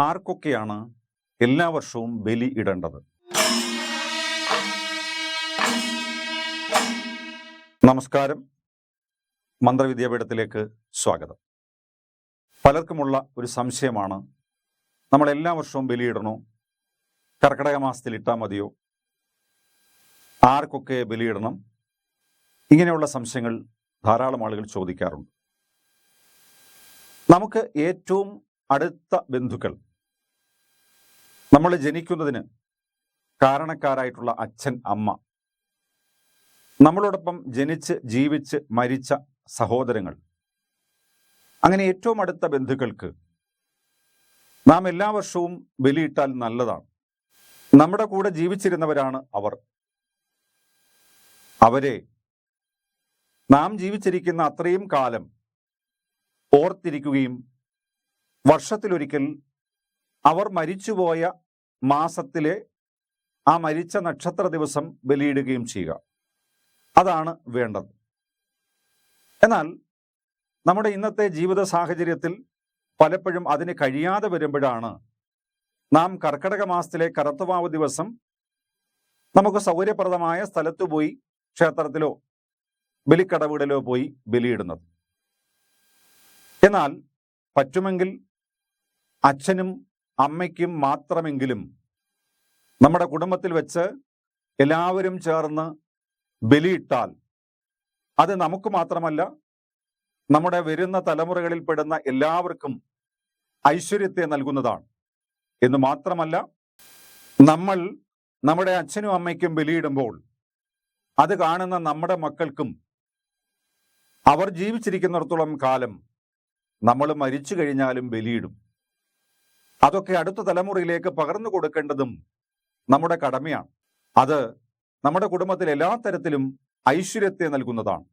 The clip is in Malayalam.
ആർക്കൊക്കെയാണ് എല്ലാ വർഷവും ബലി ഇടേണ്ടത്? നമസ്കാരം. മന്ത്രവിദ്യാപീഠത്തിലേക്ക് സ്വാഗതം. പലർക്കുമുള്ള ഒരു സംശയമാണ് നമ്മൾ എല്ലാ വർഷവും ബലിയിടണോ കർക്കിടക മാസത്തിൽ ഇട്ടാൽ മതിയോ? ആർക്കൊക്കെ ബലിയിടണം ഇങ്ങനെയുള്ള സംശയങ്ങൾ ധാരാളം ആളുകൾ ചോദിക്കാറുണ്ട്. നമുക്ക് ഏറ്റവും അടുത്ത ബന്ധുക്കൾ നമ്മൾ ജനിക്കുന്നതിന് കാരണക്കാരായിട്ടുള്ള അച്ഛൻ അമ്മ. നമ്മളോടൊപ്പം ജനിച്ച് ജീവിച്ച് മരിച്ച സഹോദരങ്ങൾ. അങ്ങനെ ഏറ്റവും അടുത്ത ബന്ധുക്കൾക്ക് നാം എല്ലാ വർഷവും ബലിയിട്ടാൽ നല്ലതാണ്. നമ്മുടെ കൂടെ ജീവിച്ചിരുന്നവരാണ് അവർ. അവരെ നാം ജീവിച്ചിരിക്കുന്ന അത്രയും കാലം ഓർത്തിരിക്കുകയും വർഷത്തിലൊരിക്കൽ അവർ മരിച്ചുപോയ മാസത്തിലെ ആ മരിച്ച നക്ഷത്ര ദിവസം ബലിയിടുകയും ചെയ്യുക. അതാണ് വേണ്ടത്. എന്നാൽ നമ്മുടെ ഇന്നത്തെ ജീവിത സാഹചര്യത്തിൽ പലപ്പോഴും അതിന് കഴിയാതെ വരുമ്പോഴാണ് നാം കർക്കടക മാസത്തിലെ കറുത്തവാവ് ദിവസം നമുക്ക് സൗകര്യപ്രദമായ സ്ഥലത്ത് പോയി ക്ഷേത്രത്തിലോ ബലിക്കടവിടലോ പോയി ബലിയിടുന്നത്. എന്നാൽ പറ്റുമെങ്കിൽ അച്ഛനും അമ്മയ്ക്കും മാത്രമെങ്കിലും നമ്മുടെ കുടുംബത്തിൽ വെച്ച് എല്ലാവരും ചേർന്ന് ബലിയിട്ടാൽ അത് നമുക്ക് മാത്രമല്ല നമ്മുടെ വരുന്ന തലമുറകളിൽ പെടുന്ന എല്ലാവർക്കും ഐശ്വര്യത്തെ നൽകുന്നതാണ്. എന്ന് മാത്രമല്ല നമ്മൾ നമ്മുടെ അച്ഛനും അമ്മയ്ക്കും ബലിയിടുമ്പോൾ അത് കാണുന്ന നമ്മുടെ മക്കൾക്കും അവർ ജീവിച്ചിരിക്കുന്നിടത്തോളം കാലം നമ്മൾ മരിച്ചു കഴിഞ്ഞാലും ബലിയിടും. അതൊക്കെ അടുത്ത തലമുറയിലേക്ക് പകർന്നു കൊടുക്കേണ്ടതും നമ്മുടെ കടമയാണ്. അത് നമ്മുടെ കുടുംബത്തിൽ എല്ലാ തരത്തിലും ഐശ്വര്യത്തെ നൽകുന്നതാണ്.